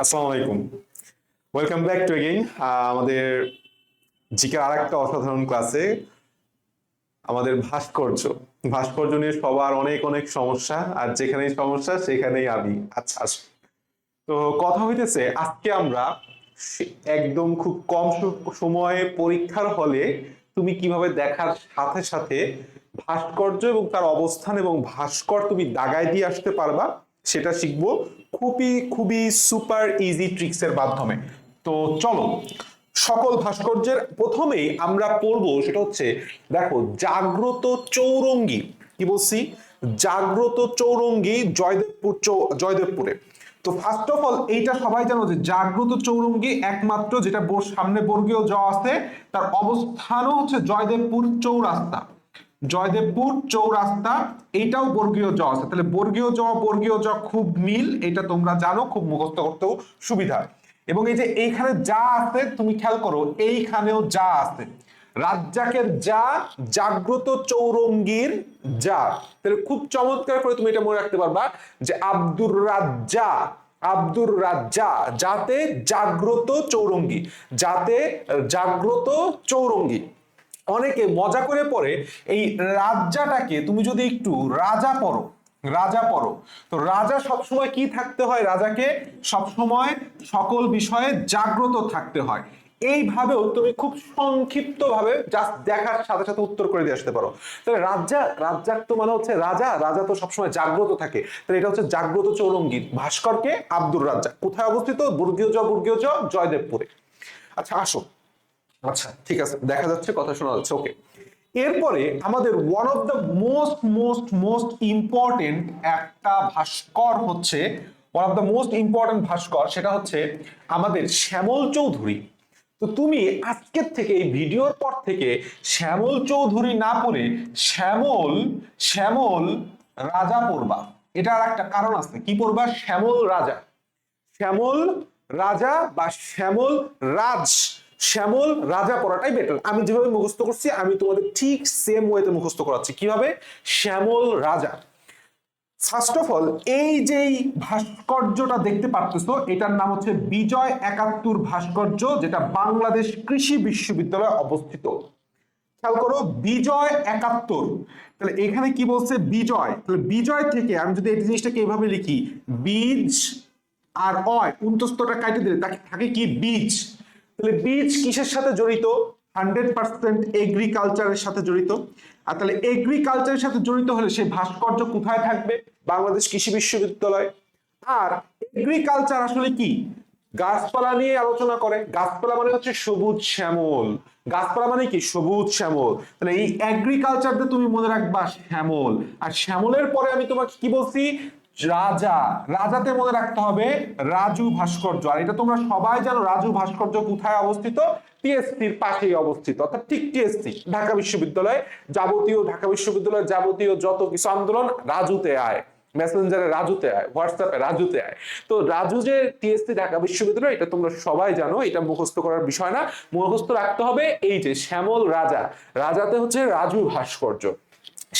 আসসালামু আলাইকুম। Welcome back to again আমাদের জিকে আর একটা অসাধারণ ক্লাসে আমাদের ভাস্কর্য। ভাস্কর্য নিয়ে সবার অনেক অনেক সমস্যা, আর যেখানেই সমস্যা, সেখানেই আমি। আচ্ছা তো কথা হইতেছে, আজকে আমরা একদম খুব কম সময়ে পরীক্ষার হলে তুমি কীভাবে দেখার সাথে সাথে ভাস্কর্য এবং তার অবস্থান এবং ভাস্কর তুমি দাগায় দিয়ে আসতে পারবা সেটা শিখব। খুবই খুবই সুপার ইজি ট্রিক্সের মাধ্যমে। তো চলো, সকল ভাস্কর্যের প্রথমেই আমরা পড়ব সেটা হচ্ছে, দেখো, জাগ্রত চৌরঙ্গি। কি বলছি? জাগ্রত চৌরঙ্গি জয়দেবপুর জয়দেবপুরে। তো ফার্স্ট অফ অল এইটা সবাই জানো যে জাগ্রত চৌরঙ্গি একমাত্র যেটা সামনে বর্গীয় জ আছে, তার অবস্থানও হচ্ছে জয়দেবপুর চৌরাস্তা। জয়দেবপুর চৌরাস্তা এইটাও বর্গীয় জ আছে। তাহলে বর্গীয় জ বর্গীয় জ খুব মিল, এটা তোমরা জানো, খুব মুখস্থ করতেও সুবিধা। এবং এই যে এইখানে যা আছে, তুমি খেয়াল করো, এইখানেও যা আছে। রাজ্জাকের যা, জাগ্রত চৌরঙ্গীর যা। তাহলে খুব চমৎকার করে তুমি এটা মনে রাখতে পারবা যে আব্দুর রাজ্জা আব্দুর রাজ্জা যাতে জাগ্রত চৌরঙ্গী, যাতে জাগ্রত চৌরঙ্গী। অনেকে মজা করে পরে এই রাজ্জাটাকে তুমি যদি একটু রাজা পড়ো রাজা পড়ো তো রাজা সবসময় কি থাকতে হয়? রাজাকে সবসময় সকল বিষয়ে জাগ্রত থাকতে হয়। এইভাবেও তুমি খুব সংক্ষিপ্ত ভাবে জাস্ট দেখার সাথে সাথে উত্তর করে দিয়ে আসতে পারো। তাহলে রাজা, রাজ্জাক তো মানে হচ্ছে রাজা রাজা তো সবসময় জাগ্রত থাকে। তাহলে এটা হচ্ছে জাগ্রত চৌরঙ্গী ভাস্করকে আব্দুর রাজ্জাক। কোথায় অবস্থিত? বুর্গীয় জ বুর্গীয় জ, জয়দেবপুরে। আচ্ছা আসো। আচ্ছা ঠিক আছে, দেখা যাচ্ছে, কথা শোনা যাচ্ছে ওকে এরপরে আমাদের one of the most most most important একটা ভাস্কর হচ্ছে one of the most important ভাস্কর, সেটা হচ্ছে আমাদের শ্যামল চৌধুরী। তো তুমি আজকের থেকে, এই ভিডিওর পর থেকে শ্যামল চৌধুরী না পড়ে শ্যামল শ্যামল রাজা পড়বা। এটার একটা কারণ আছে, কি পড়বা? শ্যামল রাজা। শ্যামল রাজা বা শ্যামল রাজ। শ্যামল রাজা পড়াটাই বেটার আমি যেভাবে মুখস্থ করছি, আমি তোমাদের ঠিক সেম ওয়েতে মুখস্থ করাচ্ছি। কীভাবে? শ্যামল রাজা। ফার্স্ট অফ অল এই যেই ভাস্কর্যটা দেখতে পারতেছো, এটার নাম হচ্ছে বিজয় একাত্তর ভাস্কর্য, যেটা বাংলাদেশ কৃষি বিশ্ববিদ্যালয়ে অবস্থিত। খেয়াল করো, বিজয় একাত্তর। তাহলে এখানে কি বলছে বিজয়? তাহলে বিজয় থেকে আমি যদি এই জিনিসটাকে এইভাবে লিখি, বীজ আর অয়, উন্তস্তটা কাটে দিলে, তাকে থাকে কি? বীজ। তাহলে বীজ কিসের সাথে জড়িত? হান্ড্রেড পার্সেন্ট এগ্রিকালচারের সাথে জড়িত। আর তাহলে এগ্রিকালচারের সাথে জড়িত হলে সেই ভাস্কর্য কোথায় থাকবে? বাংলাদেশ কৃষি বিশ্ববিদ্যালয়। আর এগ্রিকালচার আসলে কি? গাছপালা নিয়ে আলোচনা করে। গাছপালা মানে হচ্ছে সবুজ শ্যামল। গাছপালা মানে কি? সবুজ শ্যামল। তাহলে এই এগ্রিকালচারটা তুমি মনে রাখবা শ্যামল। আর শ্যামলের পরে আমি তোমাকে কি বলছি? রাজা, রাজাতে মনে রাখতে হবে রাজু ভাস্কর্য। আর এটা তোমরা সবাই জানো, রাজু ভাস্কর্য কোথায় অবস্থিত? টিএসসির পাশেই অবস্থিত। অর্থাৎ ঠিক টিএসসি ঢাকা বিশ্ববিদ্যালয় যাবতীয়, ঢাকা বিশ্ববিদ্যালয়ের যাবতীয় যত কিছু আন্দোলন রাজুতে আয়। মেসেঞ্জারে রাজুতে আয় হোয়াটসঅ্যাপে রাজুতে আয়। তো রাজু যে টিএসসি ঢাকা বিশ্ববিদ্যালয়, এটা তোমরা সবাই জানো, এটা মুখস্থ করার বিষয় না। মুখস্থ রাখতে হবে এই যে শ্যামল রাজা। রাজাতে হচ্ছে রাজু ভাস্কর্য।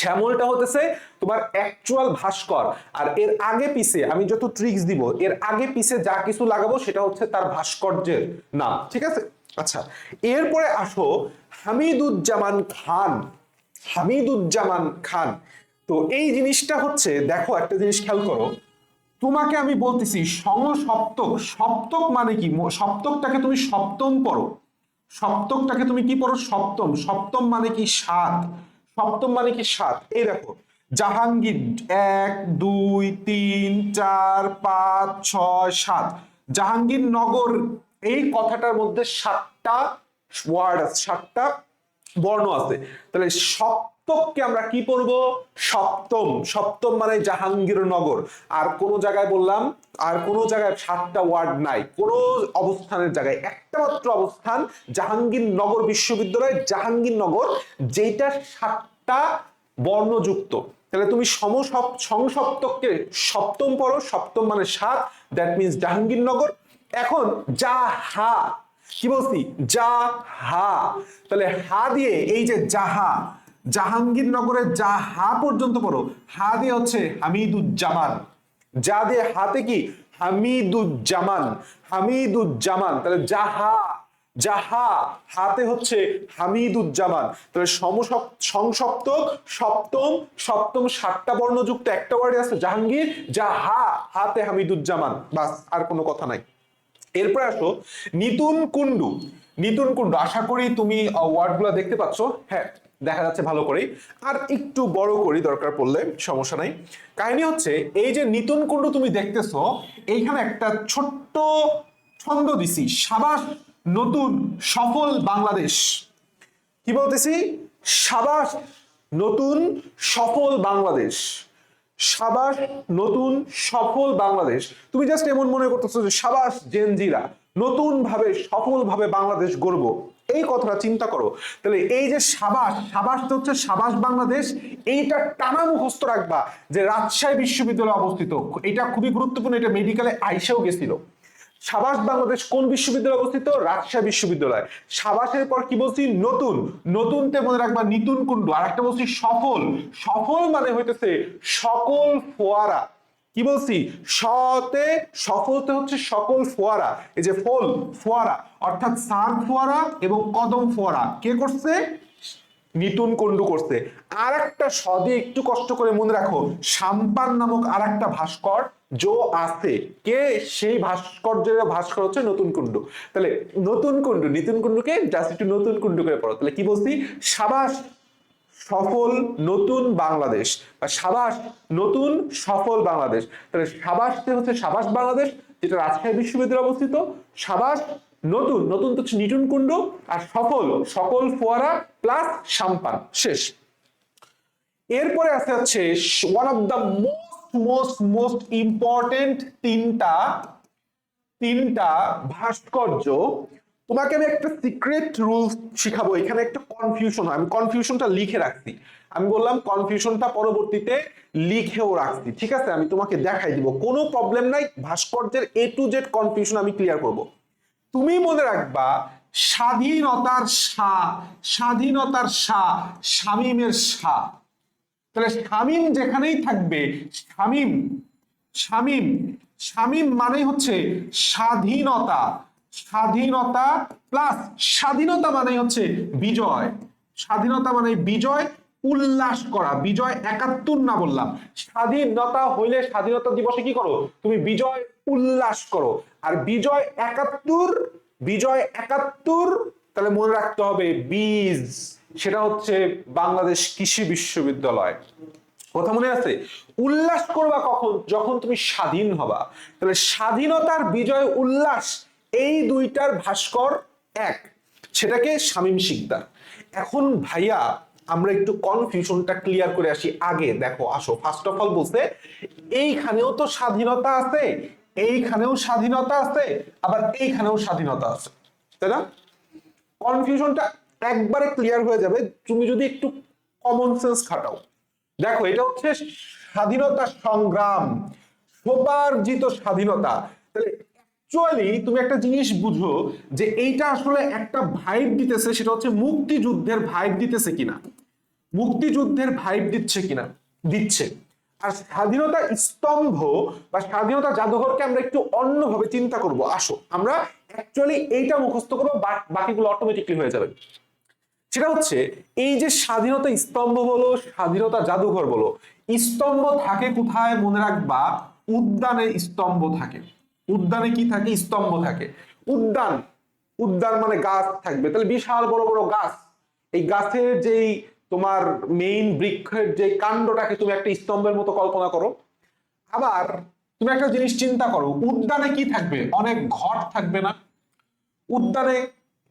শ্যামলটা হতেছে তোমার অ্যাকচুয়াল ভাস্কর। আর এর আগে পিছে আমি যত ট্রিক্স দিব, এর আগে পিছে যা কিছু লাগাবো সেটা হচ্ছে তার ভাস্কর্যের নাম, ঠিক আছে? আচ্ছা এরপরে আসো হামিদুজ্জামান খান হামিদুজ্জামান খান। তো এই জিনিসটা হচ্ছে, দেখো একটা জিনিস খেয়াল করো, তোমাকে আমি বলতেছি সমসপ্তক সপ্তক মানে কি? সপ্তকটাকে তুমি সপ্তম পড়ো। সপ্তকটাকে তুমি কি পড়ো? সপ্তম। সপ্তম মানে কি সাত। সপ্তম মানে কি সাত? এই দেখো, জাহাঙ্গীর এক, দুই, তিন, চার, পাঁচ, ছয়, সাত। জাহাঙ্গীরনগর এই কথাটার মধ্যে সাতটা ওয়ার্ড আছে, সাতটা বর্ণ আছে। তাহলে সপ্তককে আমরা কি পড়ব সপ্তম। সপ্তম মানে জাহাঙ্গীরনগর আর কোন জায়গায় বললাম, আর কোন জায়গায় সাতটা ওয়ার্ড নাই, কোন অবস্থানের জায়গায়। একটা মাত্র অবস্থান জাহাঙ্গীরনগর বিশ্ববিদ্যালয় জাহাঙ্গীরনগর যেটা সাতটা বর্ণযুক্ত। তাহলে তুমি সমসপ সংসপ্তককে সপ্তম পড়ো, সপ্তম মানে সাত দ্যাট মিনস জাহাঙ্গীরনগর এখন যা হা, কি বলছি? যা হা। তাহলে হা দিয়ে এই যে জাহা জাহাঙ্গীরনগরের যা হা পর্যন্ত পড়ো হা দিয়ে হচ্ছে হামিদুজ্জামান। যা দিয়ে হাতে কি? হামিদুজ্জামান। হামিদুজ্জামান। তাহলে যাহা যাহা হাতে হচ্ছে হামিদুজ্জামান। তাহলে সমসপ সপ্তম সপ্তম সাতটা বর্ণযুক্ত একটা ওয়ার্ডে আছে জাহাঙ্গীর যাহা হাতে হামিদুজ্জামান। বাস, আর কোনো কথা নাই। এরপরে আসো, নিতুন কুন্ডু নিতুন কুন্ডু আশা করি তুমি ওয়ার্ডগুলো দেখতে পাচ্ছ। হ্যাঁ। দেখা যাচ্ছে ভালো করেই। আর একটু বড় করি দরকার পড়লে, সমস্যা নাই। কাহিনী হচ্ছে, এই যে নিতুন কুন্ডু তুমি দেখতেছো, এইখানে একটা ছোট্ট ছন্দ দিছি, সাবাস নতুন সফল বাংলাদেশ। কি বলতেছি? সাবাস নতুন সফল বাংলাদেশ। সাবাস নতুন সফল বাংলাদেশ। তুমি জাস্ট এমন মনে করতেছো যে সাবাস জেনজিরা নতুন ভাবে সফল ভাবে বাংলাদেশ গড়ব। এই কথাটা চিন্তা করো। তাহলে এই যে সাবাস সাবাস তো হচ্ছে সাবাস বাংলাদেশ, এইটা টানা মুখস্থ রাখবা যে রাজশাহী বিশ্ববিদ্যালয়ে অবস্থিত। এটা খুবই গুরুত্বপূর্ণ, এটা মেডিকেলে আইসাও গেছিল। সাবাস বাংলাদেশ কোন বিশ্ববিদ্যালয়ে অবস্থিত? রাজশাহী বিশ্ববিদ্যালয়। সাবাসের পর কি বলছি? নতুন। নতুনতে মনে রাখবা নিতুন কুণ্ডু। আর একটা বলছি সফল। সফল মানে হইতেছে সকল ফোয়ারা। কি বলছি? সতে, সফলতে হচ্ছে সকল ফোয়ারা। এই যে ফল, ফোয়ারা, অর্থাৎ সার ফোয়ারা এবং কদম ফোয়ারা। কে করছে? নিতুন কুণ্ডু করছে। আর একটা সদে একটু কষ্ট করে মনে রাখো, সাম্পান নামক আর একটা ভাস্কর জো আছে। কে? সেই ভাস্কর্যের ভাস্কর হচ্ছে নতুন কুণ্ডু। তাহলে নতুন কুণ্ডু, নিতুন কুণ্ডুকে জাস্ট একটু নতুন কুণ্ডু করে পড়ো। তাহলে কি বলছি? সাবাস সফল নতুন বাংলাদেশ বা সাবাস নতুন সফল বাংলাদেশ। তাহলে সাবাসতে হচ্ছে সাবাস বাংলাদেশ, যেটা রাজশাহী বিশ্ববিদ্যালয়ে অবস্থিত, সাবাস নতুন নতুন তো হচ্ছে নিটুন কুণ্ড আর সফল, সকল ফোয়ারা প্লাস সাম্পান, শেষ। এরপরে আছে হচ্ছে one of the most most most important তিনটা তিনটা ভাস্কর্য তোমাকে আমি একটা সিক্রেট রুল শিখাবো। এখানে একটা কনফিউশন হয়। আমি কনফিউশনটা লিখে রাখছি। আমি বললাম কনফিউশনটা পরবর্তীতে লিখেও রাখছি। ঠিক আছে? আমি তোমাকে দেখাই দিব। কোনো প্রবলেম নাই। ভাস্কর্যের এ টু জেড কনফিউশন আমি ক্লিয়ার করব। তুমি মনে রাখবা, স্বাধীনতার সা স্বাধীনতার সা, শামীমের সা। তাহলে শামীম যেখানেই থাকবে, শামীম শামীম শামীম মানে হচ্ছে স্বাধীনতা। স্বাধীনতা প্লাস স্বাধীনতা মানে হচ্ছে বিজয়। স্বাধীনতা মানে বিজয়, উল্লাস করা, বিজয় একাত্তর না বললাম। স্বাধীনতা হইলে স্বাধীনতা দিবসে কি করো? তুমি বিজয়, উল্লাস করো। আর বিজয় একাত্তর বিজয় একাত্তর, তাহলে মনে রাখতে হবে বীজ। সেটা হচ্ছে বাংলাদেশ কৃষি বিশ্ববিদ্যালয়। কথা মনে আছে? উল্লাস করবা কখন? যখন তুমি স্বাধীন হবা। তাহলে স্বাধীনতার বিজয়, উল্লাস এই দুইটার ভাস্কর এক। সেটাকে শামীম শিকদার। এখন ভাইয়া, আমরা একটু কনফিউশনটা ক্লিয়ার করে আসি। আগে দেখো, আসো। ফার্স্ট অফ অল বলতে এইখানেও তো স্বাধীনতা আছে, এইখানেও স্বাধীনতা আছে, আবার এইখানেও স্বাধীনতা আছে। তাই না? কনফিউশনটা একবারে ক্লিয়ার হয়ে যাবে। তুমি যদি একটু কমন সেন্স খাটাও। দেখো, এটা হচ্ছে স্বাধীনতা সংগ্রাম। স্বোপার্জিত স্বাধীনতা। তাহলে অ্যাকচুয়ালি তুমি একটা জিনিস বুঝো যে এইটা আসলে একটা ভাইব দিতেছে, সেটা হচ্ছে মুক্তিযুদ্ধের ভাইব দিতেছে কিনা। মুক্তিযুদ্ধের ভাইব দিচ্ছে কিনা, দিচ্ছে। আর স্বাধীনতা স্তম্ভ বা স্বাধীনতা জাদুঘরকে আমরা একটু অন্যভাবে চিন্তা করব। আসো, আমরা অ্যাকচুয়ালি এইটা মুখস্থ করব বাকিগুলো অটোমেটিকলি হয়ে যাবে। সেটা হচ্ছে, এই যে স্বাধীনতা স্তম্ভ বলো, স্বাধীনতা জাদুঘর বলো, স্তম্ভ থাকে কোথায় মনে রাখবা? উদ্যানে স্তম্ভ থাকে। উদ্যানে কি থাকে? স্তম্ভ থাকে। উদ্যান উদ্যান মানে গাছ থাকবে। তাহলে বিশাল বড় বড় গাছ। এই গাছের যেই তোমার মেইন বৃক্ষের যে কাণ্ডটাকে তুমি একটা স্তম্ভের মতো কল্পনা করো। আবার তুমি একটা জিনিস চিন্তা করো, উদ্যানে কি থাকবে? অনেক ঘর থাকবে না। উদ্যানে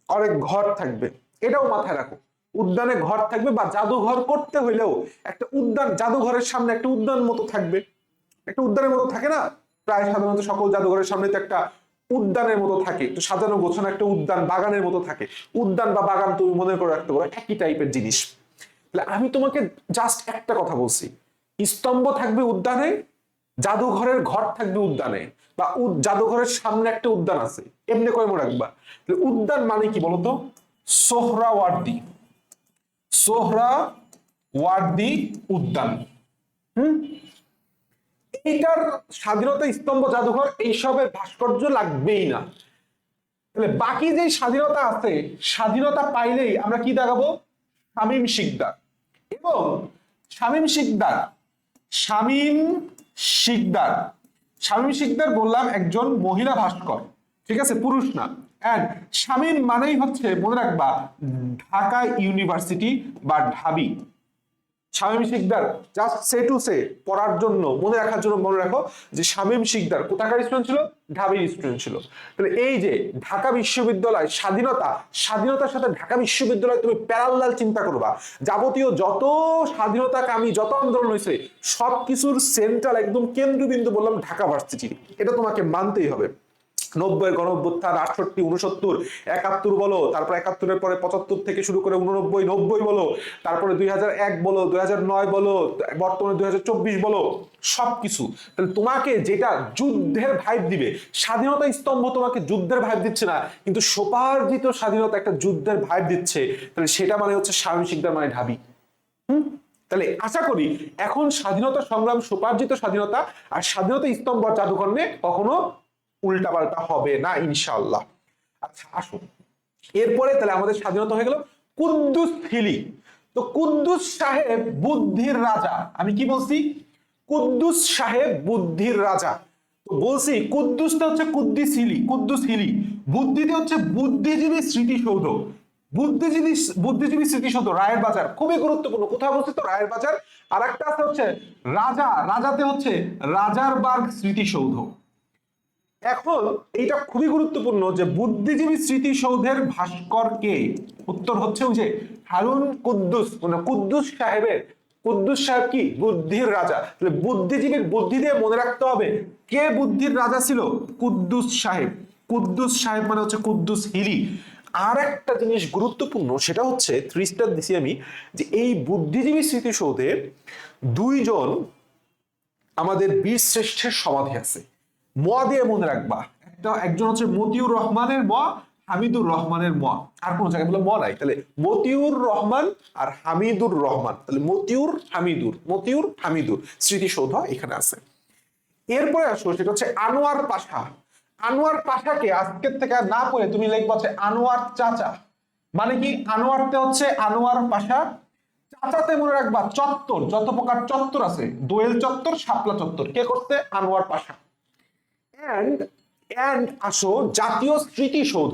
অনেক ঘর থাকবে। এটাও মাথায় রাখো। উদ্যানে ঘর থাকবে বা জাদুঘর করতে হইলেও একটা উদ্যান, জাদুঘরের সামনে একটা উদ্যান মতো থাকবে। একটা উদ্যানের মতো থাকে না? প্রায় সাধারণত সকল জাদুঘরের সামনে তো একটা উদ্যানের মতো থাকে। একটু সাজানো গোছানো একটা উদ্যান, বাগানের মতো থাকে। উদ্যান বা বাগান তুমি মনে করে রাখতে পারো, একই টাইপের জিনিস। তাহলে আমি তোমাকে জাস্ট একটা কথা বলছি। স্তম্ভ থাকবে উদ্যানে, জাদুঘরের ঘর থাকবে উদ্যানে। বা জাদুঘরের সামনে একটা উদ্যান আছে, এমনি মনে রাখবা। তাহলে উদ্যান মানে কি বলতো? সোহরাওয়ার্দী সোহরাওয়ার্দী উদ্যান। হুম? এইটার স্বাধীনতা স্তম্ভ জাদুঘর এইসবের ভাস্কর্য লাগবেই না। তাহলে বাকি যে স্বাধীনতা আছে, স্বাধীনতা পাইলেই আমরা কি দেখাবো? শামীম শিকদার। এবং শামীম শিকদার শামীম শিকদার। শামীম শিকদার বললাম একজন মহিলা ভাস্কর, ঠিক আছে? পুরুষ না। অ্যান্ড শামীম মানেই হচ্ছে, মনে রাখবা, ঢাকা ইউনিভার্সিটি বা ঢাবি। শামীম শিকদার জাস্ট সে টু সে পড়ার জন্য মনে রাখার জন্য মনে রাখো যে শামীম শিকদার কোথাকার স্টুডেন্ট ছিল? ঢাবির স্টুডেন্ট ছিল। তাহলে এই যে ঢাকা বিশ্ববিদ্যালয় স্বাধীনতা, স্বাধীনতার সাথে ঢাকা বিশ্ববিদ্যালয় তুমি প্যারালাল চিন্তা করবা। যাবতীয় যত স্বাধীনতাকামী, যত আন্দোলন হয়েছে সব কিছুর সেন্ট্রাল একদম কেন্দ্রবিন্দু বললাম ঢাকা ভার্সিটি। এটা তোমাকে মানতেই হবে। নব্বই গণঅভ্যুত্থান, আটষট্টি উনসত্তর একাত্তর বলো, তারপর একাত্তরের পরে পঁচাত্তর থেকে শুরু করে উননব্বই নব্বই বলো, তারপরে দুই হাজার এক বলো, দুই হাজার নয় বলো, বর্তমানে দুই হাজার চব্বিশ বলো, সবকিছু। তাহলে তোমাকে যেটা যুদ্ধের ভাইব দিবে, স্বাধীনতা স্তম্ভ তোমাকে যুদ্ধের ভাইব দিচ্ছে না, কিন্তু সোপার্জিত স্বাধীনতা একটা যুদ্ধের ভাইব দিচ্ছে, তাহলে সেটা মানে হচ্ছে স্বামী শিকদার মানে ঢাবি। হুম? তাহলে আশা করি এখন স্বাধীনতা সংগ্রাম, সোপার্জিত স্বাধীনতা আর স্বাধীনতা স্তম্ভ নিয়ে কখনো উল্টাপাল্টা হবে না, ইনশাআল্লাহ। আচ্ছা আসুন। এরপরে তাহলে আমাদের স্বাধীনতা হয়ে গেল কুদ্দুস হিলি তো কুদ্দুস সাহেব বুদ্ধির রাজা। আমি কি বলছি? কুদ্দুস সাহেব বুদ্ধির রাজা। তো বলছি, কুদ্দুসটা হচ্ছে কুদ্দিস হিলি কুদ্দুস বুদ্ধিতে হচ্ছে বুদ্ধিজীবী স্মৃতিসৌধ। বুদ্ধিজীবী বুদ্ধিজীবী স্মৃতিসৌধ, রায়ের বাজার। খুবই গুরুত্বপূর্ণ। কোথায় অবস্থিত? রায়ের বাজার। আর একটা আছে হচ্ছে রাজা। রাজাতে হচ্ছে রাজার বার্গ স্মৃতিসৌধ। এখন এইটা খুবই গুরুত্বপূর্ণ যে বুদ্ধিজীবী স্মৃতিসৌধের ভাস্কর কে? উত্তর হচ্ছে যে হারুন কুদ্দুস মানে কুদ্দুস সাহেবের, কুদ্দুস সাহেব কি? বুদ্ধির রাজা। তাহলে বুদ্ধিজীবীর বুদ্ধি দিয়ে মনে রাখতে হবে, কে বুদ্ধির রাজা ছিল? কুদ্দুস সাহেব। কুদ্দুস সাহেব মানে হচ্ছে কুদ্দুস হিলি আর একটা জিনিস গুরুত্বপূর্ণ, সেটা হচ্ছে থ্রি দিছি আমি যে এই বুদ্ধিজীবী স্মৃতিসৌধে দুইজন আমাদের বীর শ্রেষ্ঠের সমাধি আছে। ম দিয়ে মনে রাখবা। একটা একজন হচ্ছে মতিউর রহমানের ম, হামিদুর রহমানের ম। আর কোন জায়গায় বলে ম নাই। তাহলে মতিউর রহমান আর হামিদুর রহমান। তাহলে মতিউর হামিদুর মতিউর হামিদুর। স্মৃতিসৌধ এখানে আছে। এরপরে আসো, সেটা হচ্ছে আনোয়ার পাশা। আনোয়ার পাশাকে আজকের থেকে না পড়ে তুমি লিখবা হচ্ছে আনোয়ার চাচা। মানে কি? আনোয়ারতে হচ্ছে আনোয়ার পাশা। চাচাতে মনে রাখবা চত্বর, যত প্রকার চত্বর আছে, দোয়েল চত্বর, শাপলা চত্বর। কে করতে আনোয়ার পাশা। অ্যান্ড অ্যান্ড আসো, জাতীয় স্মৃতিসৌধ।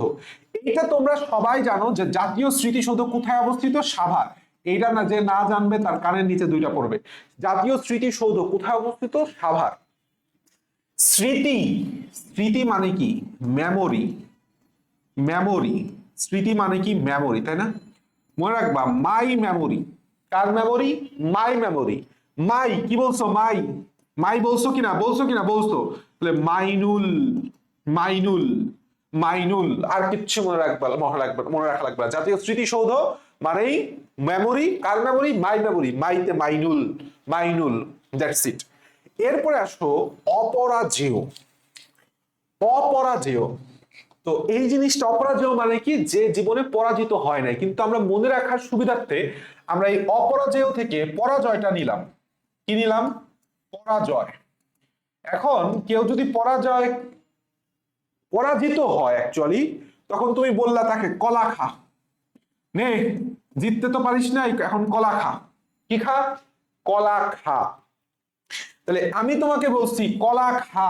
এইটা তোমরা সবাই জানো যে জাতীয় স্মৃতিসৌধ কোথায় অবস্থিত? সাভার। এইটা না, যে না জানবে তার কানের নিচে দুইটা পড়বে। জাতীয় স্মৃতিসৌধ কোথায় অবস্থিত? সাভার। স্মৃতি। স্মৃতি মানে কি? মেমোরি। মেমোরি। স্মৃতি মানে কি? মেমোরি, তাই না? মনে রাখবা মাই মেমোরি কার মেমোরি মাই মেমোরি মাই কি বলছো? মাই মাই বলছো কিনা? বলছো কিনা? বলছো। তাহলে মাইনুল মাইনুল মাইনুল। আর কিচ্ছু মনে রাখবা মনে রাখবা, মনে রাখা লাগবে। জাতীয় স্মৃতিসৌধ মানেই মেমোরি কার মেমোরি মাই মেমোরি মাইতে মাইনুল মাইনুল দ্যাটস ইট এরপরে আসো, অপরাজেয়। অপরাজেয়। তো এই জিনিসটা অপরাজেয় মানে কি? যে জীবনে পরাজিত হয় নাই। কিন্তু আমরা মনে রাখার সুবিধার্থে আমরা এই অপরাজেয় থেকে পরাজয়টা নিলাম। কি নিলাম? পরাজয়। এখন কেউ যদি পরাজয়, পরাজিত হয় অ্যাকচুয়ালি তখন তুমি বললা তাকে, কলা খা। নে, জিততে তো পারিস না এখন কলা খা। কি খা? কলা খা। তাহলে আমি তোমাকে বলছি, কলা খা।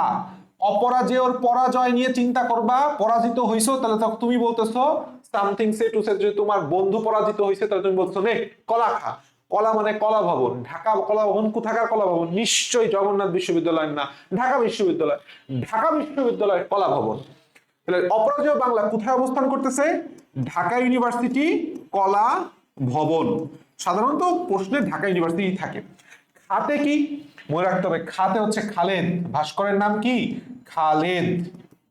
অপরাজেয়র পরাজয় নিয়ে চিন্তা করবা, পরাজিত হইছো, তাহলে তুমি বলতেছো সামথিং সে টু সে যে তোমার বন্ধু পরাজিত হয়েছে তাহলে তুমি বলছো, নে, কলা খা। কলা মানে কলা ভবন। ঢাকা কলা ভবন কোথাকার কলা ভবন? নিশ্চয়ই জগন্নাথ বিশ্ববিদ্যালয় না ঢাকা বিশ্ববিদ্যালয়। ঢাকা বিশ্ববিদ্যালয় কলা ভবন। তাহলে অপরাজয় বাংলা কোথায় অবস্থান করতেছে? ঢাকা ইউনিভার্সিটি কলা ভবন। সাধারণত প্রশ্নে ঢাকা ইউনিভার্সিটি থাকে। খাতে কি? মনে রাখতে হবে খাতে হচ্ছে খালেদ। ভাস্করের নাম কি? খালেদ।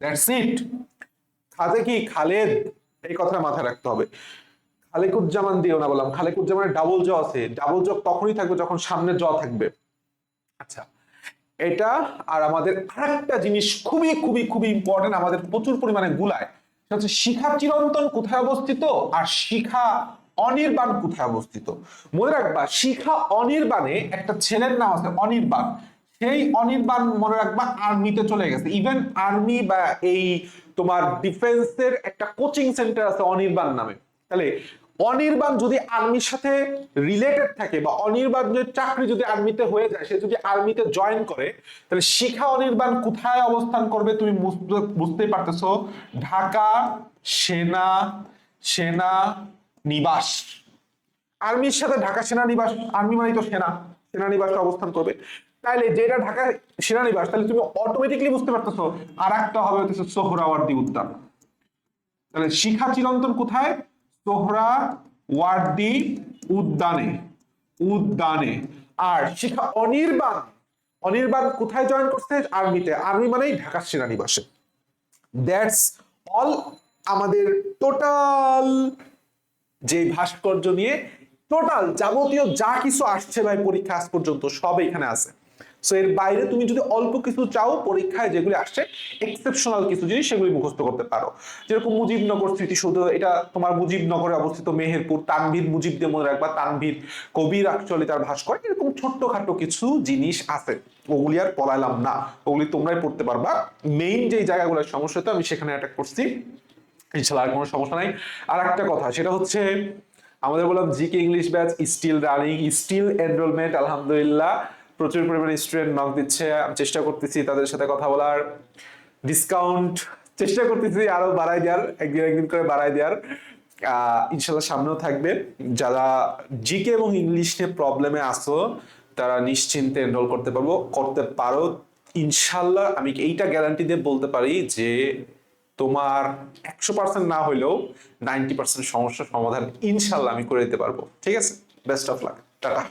দ্যাটস ইট খাতে কি? খালেদ। এই কথা মাথায় রাখতে হবে। খালেকুজ্জামান দিও না বললাম, খালেকুজ্জামানের ডাবল জ আছে ডাবল জ তখনই থাকবে যখন সামনে জ থাকবে। আচ্ছা এটা আর আমাদের আরেকটা জিনিস খুবই খুবই খুবই ইম্পর্টেন্ট আমাদের প্রচুর পরিমাণে গুলায়। সেটা হচ্ছে শিখা চিরন্তন কোথায় অবস্থিত আর শিখা অনির্বাণ কোথায় অবস্থিত? মনে রাখবা, শিখা অনির্বাণে একটা ছেলের নাম আছে অনির্বাণ। সেই অনির্বাণ মনে রাখবা আর্মিতে চলে গেছে। ইভেন আর্মি বা এই তোমার ডিফেন্সের একটা কোচিং সেন্টার আছে অনির্বাণ নামে। তাহলে অনির্বাণ যদি আর্মির সাথে রিলেটেড থাকে বা অনির্বাণের চাকরি যদি আর্মিতে হয়ে যায়, সে যদি আর্মিতে জয়েন করে, তাহলে শিখা অনির্বাণ কোথায় অবস্থান করবে তুমি বুঝতে- বুঝতেই পারতেছো? ঢাকা সেনা সেনা নিবাস। আর্মির সাথে ঢাকা সেনানিবাস আর্মি মানেই তো সেনা সেনানিবাসে অবস্থান করবে। তাইলে যেটা ঢাকা সেনানিবাস তাহলে তুমি অটোমেটিকলি বুঝতে পারতেছো, আর একটা হবে হচ্ছে সোহরাওয়ার্দী উদ্যান। তাহলে শিখা চিরন্তন কোথায়? সোহরাওয়ার্দী উদ্যানে উদ্যানে। আর শিখা অনির্বাণ অনির্বাণ কোথায় জয়েন করছে? আর্মিতে। আর্মি মানেই ঢাকা সেনানিবাসে। দ্যাটস অল আমাদের টোটাল যে ভাস্কর্য নিয়ে টোটাল যাবতীয় যা কিছু আসছে ভাই পরীক্ষা আজ পর্যন্ত সব এখানে আছে। সো এর বাইরে তুমি যদি অল্প কিছু চাও পরীক্ষায় যেগুলি আসছে এক্সেপশনাল কিছু জিনিস সেগুলি মুখস্থ করতে পারো। যেরকম মুজিবনগর স্মৃতিসৌধ, এটা তোমার মুজিবনগরে অবস্থিত মেহেরপুর, তানভীর মুজিব মনে রাখবা, তানভীর কবির অ্যাকচুয়ালি তার ভাস্কর এরকম ছোট্টখাটো কিছু জিনিস আছে। ওগুলি আর পড়াইলাম না। ওগুলি তোমরাই পড়তে পারবা। মেইন যে জায়গাগুলোর সমস্যা, তো আমি সেখানে অ্যাটাক করছি। ইনশাল্লাহ আর কোনো সমস্যা নাই। আর একটা কথা, সেটা হচ্ছে, আমাদের বললাম GK English batch still running still enrolment আলহামদুলিল্লাহ। প্রচুর পরিমাণে স্টুডেন্ট নক দিচ্ছে চেষ্টা করতেছি তাদের সাথে কথা বলার ডিসকাউন্ট চেষ্টা করতেছি আরও বাড়াই দেওয়ার, একদিন একদিন করে বাড়াই দেওয়ার। ইনশাল্লাহ সামনেও থাকবে। যারা জিকে এবং ইংলিশ নিয়ে প্রবলেমে আসো তারা নিশ্চিন্তে এনরোল করতে পারব, করতে পারো। ইনশাল্লাহ আমি এইটা গ্যারান্টি দিয়ে বলতে পারি যে তোমার একশো পার্সেন্ট না হলেও নাইনটি পার্সেন্ট সমস্যার সমাধান ইনশাল্লাহ আমি করে দিতে পারব। ঠিক আছে? Best of luck tata.